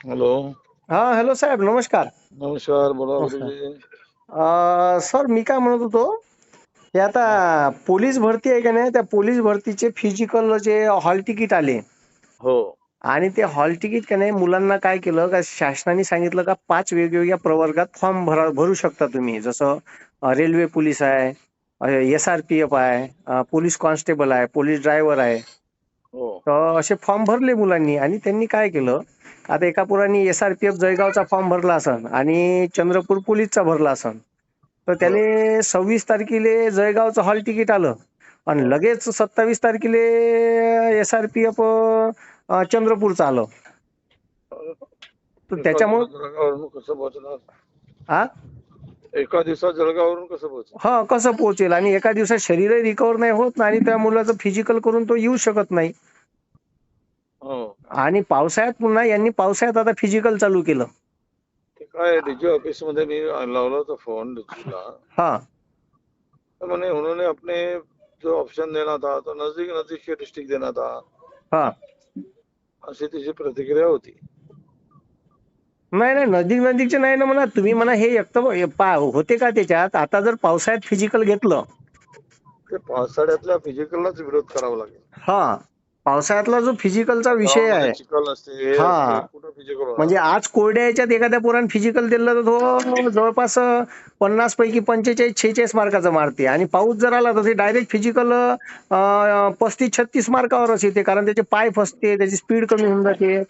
Hello हा hello साहेब नमस्कार. नमस्कार बोला सर मी काय म्हणत होतो हे आता पोलीस भरती आहे का नाही त्या पोलीस भरतीचे फिजिकल जे हॉल तिकीट आले. हो. आणि ते हॉल तिकीट का नाही मुलांना काय केलं का शासनाने सांगितलं का पाच वेगवेगळ्या प्रवर्गात फॉर्म भरा भरू शकता तुम्ही. जसं रेल्वे पोलीस आहे एस आर पी एफ आहे पोलीस कॉन्स्टेबल आहे पोलीस ड्रायव्हर आहे. असे फॉर्म भरले मुलांनी आणि त्यांनी काय केलं आता एका पुराणी एस आर पी एफ जळगावचा फॉर्म भरला असन आणि चंद्रपूर पोलीसचा भरला असन तर त्याने सव्वीस तारखेले जळगावचं हॉल तिकीट आलं आणि लगेच सत्तावीस तारखेले एस आर पी एफ चंद्रपूरचं आलं. तर त्याच्यामुळं एका दिवसात जळगाववरून कसं पोहोचणार हा कसं पोहोचेल? आणि एका दिवसात शरीरही रिकवर नाही होत आणि त्या मुलाचं फिजिकल करून तो येऊ शकत नाही. हो. आणि पावसाळ्यात पुन्हा यांनी पावसाळ्यात आता फिजिकल चालू केलं. काय डीजी ऑफिसमध्ये मी लावला होता फोन डीजीला. हा. म्हणे उन्होंने अपने जो ऑप्शन देना था तो नजदीक नजदीक के डिस्ट्रिक्ट देना था. हा. अशी तिची प्रतिक्रिया होती. नाही नाही नजीक नजीकचे नाही ना म्हणा तुम्ही म्हणा हे एक तर पा होते का त्याच्यात? आता जर पावसाळ्यात फिजिकल घेतलं. ते पावसाळ्यातल्या फिजिकललाच विरोध करावा लागेल. हा पावसाळ्यातला जो फिजिकलचा विषय आहे. हे म्हणजे आज कोरड्या याच्यात एखाद्या पोरानं फिजिकल दिलं तर तो जवळपास पन्नास पैकी पंचेचाळीस छेचाळीस मार्काचं मारते. आणि पाऊस जर आला तर ते डायरेक्ट फिजिकल पस्तीस छत्तीस मार्कावरच येते कारण त्याचे पाय फसते त्याची स्पीड कमी होऊन जाते.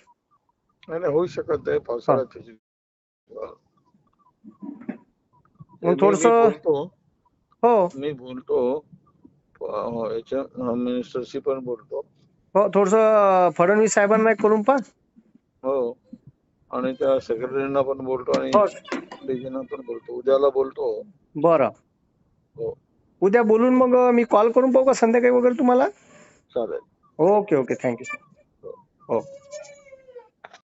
नाही नाही होऊ शकत नाही पावसाळ्यात मग थोडंसं- हो. मी बोलतो. याच्या मिनिस्टरशी पण बोलतो. हो थोडस फडणवीस साहेबांना एक करून पहा. हो. आणि त्या सेक्रेटरीना पण बोलतो आणि हो. डीजीना पण बोलतो. उद्याला बोलतो. बरं. हो. उद्या बोलून मग मी कॉल करून पाहू का संध्याकाळी वगैरे तुम्हाला? चालेल. Okay okay. Thank you sir. हो.